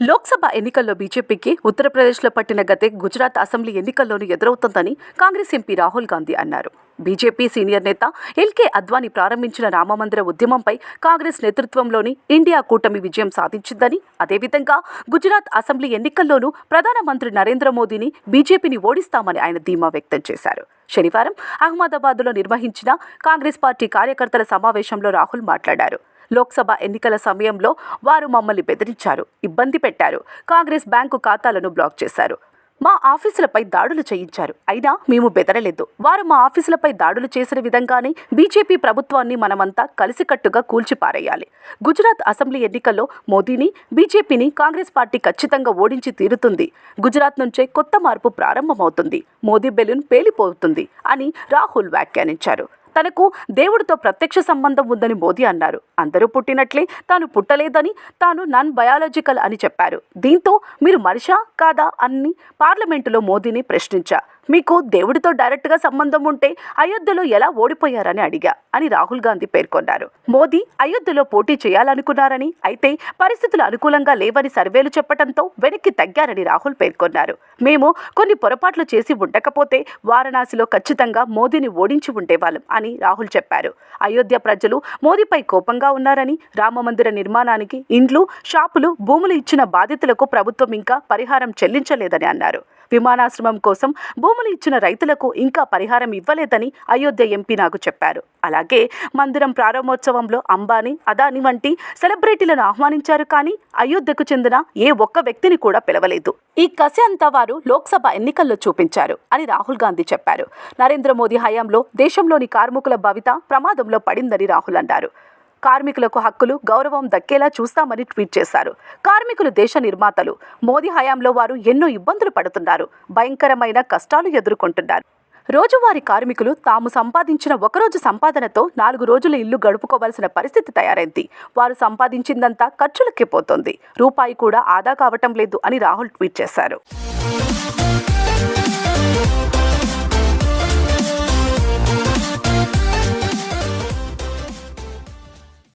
లోక్సభ ఎన్నికల్లో బీజేపీకి ఉత్తరప్రదేశ్లో పట్టిన గతే గుజరాత్ అసెంబ్లీ ఎన్నికల్లోనూ ఎదురవుతుందని కాంగ్రెస్ ఎంపీ రాహుల్ గాంధీ అన్నారు. బీజేపీ సీనియర్ నేత ఎల్కే అద్వానీ ప్రారంభించిన రామమందిర ఉద్యమంపై కాంగ్రెస్ నేతృత్వంలోని ఇండియా కూటమి విజయం సాధించిందని అదేవిధంగా గుజరాత్ అసెంబ్లీ ఎన్నికల్లోనూ ప్రధానమంత్రి నరేంద్ర మోదీని బీజేపీని ఓడిస్తామని ఆయన ధీమా వ్యక్తం చేశారు. శనివారం అహ్మదాబాద్లో నిర్వహించిన కాంగ్రెస్ పార్టీ కార్యకర్తల సమావేశంలో రాహుల్ మాట్లాడారు. లోక్సభ ఎన్నికల సమయంలో వారు మమ్మల్ని బెదిరించారు ఇబ్బంది పెట్టారు. కాంగ్రెస్ బ్యాంకు ఖాతాలను బ్లాక్ చేశారు. మా ఆఫీసులపై దాడులు చేయించారు. అయినా మేము బెదరలేదు. వారు మా ఆఫీసులపై దాడులు చేసిన విధంగానే బీజేపీ ప్రభుత్వాన్ని మనమంతా కలిసికట్టుగా కూల్చిపారేయాలి. గుజరాత్ అసెంబ్లీ ఎన్నికల్లో మోదీని బీజేపీని కాంగ్రెస్ పార్టీ ఖచ్చితంగా ఓడించి తీరుతుంది. గుజరాత్ నుంచే కొత్త మార్పు ప్రారంభమవుతుంది. మోదీ బెలూన్ పేలిపోతుంది అని రాహుల్ వ్యాఖ్యానించారు. తనకు దేవుడితో ప్రత్యక్ష సంబంధం ఉందని మోదీ అన్నారు. అందరూ పుట్టినట్లే తాను పుట్టలేదని తాను నాన్ బయాలజికల్ అని చెప్పారు. దీంతో మీరు మనిషా కాదా అని పార్లమెంటులో మోదీని ప్రశ్నించా. మీకు దేవుడితో డైరెక్ట్గా సంబంధం ఉంటే అయోధ్యలో ఎలా ఓడిపోయారని అడిగా అని రాహుల్ గాంధీ పేర్కొన్నారు. మోదీ అయోధ్యలో పోటీ చేయాలనుకున్నారని అయితే పరిస్థితులు అనుకూలంగా లేవని సర్వేలు చెప్పడంతో వెనక్కి తగ్గారని రాహుల్ పేర్కొన్నారు. మేము కొన్ని పొరపాట్లు చేసి ఉండకపోతే వారణాసిలో ఖచ్చితంగా మోదీని ఓడించి ఉండేవాళ్ళం అని రాహుల్ చెప్పారు. అయోధ్య ప్రజలు మోదీపై కోపంగా ఉన్నారని రామమందిర నిర్మాణానికి ఇండ్లు షాపులు భూములు ఇచ్చిన బాధితులకు ప్రభుత్వం ఇంకా పరిహారం చెల్లించలేదని అన్నారు. విమానాశ్రమం కోసం భూములు ఇచ్చిన రైతులకు ఇంకా పరిహారం ఇవ్వలేదని అయోధ్య ఎంపీ నాకు చెప్పారు. అలాగే మందిరం ప్రారంభోత్సవంలో అంబానీ అదాని వంటి సెలబ్రిటీలను ఆహ్వానించారు కానీ అయోధ్యకు చెందిన ఏ ఒక్క వ్యక్తిని కూడా పిలవలేదు. ఈ కసి అంతా వారు లోక్సభ ఎన్నికల్లో చూపించారు అని రాహుల్ గాంధీ చెప్పారు. నరేంద్ర మోదీ హయాంలో దేశంలోని కార్మికుల భవిత ప్రమాదంలో పడిందని రాహుల్ అన్నారు. కార్మికులకు హక్కులు గౌరవం దక్కేలా చూస్తామని ట్వీట్ చేశారు. కార్మికులు దేశ నిర్మాతలు మోదీ హయాంలో వారు ఎన్నో ఇబ్బందులు పడుతున్నారు భయంకరమైన కష్టాలు ఎదుర్కొంటున్నారు. రోజువారీ కార్మికులు తాము సంపాదించిన ఒకరోజు సంపాదనతో నాలుగు రోజుల ఇల్లు గడుపుకోవాల్సిన పరిస్థితి తయారైంది. వారు సంపాదించిందంతా ఖర్చులకే పోతోంది. రూపాయి కూడా ఆదా కావటం లేదు అని రాహుల్ ట్వీట్ చేశారు.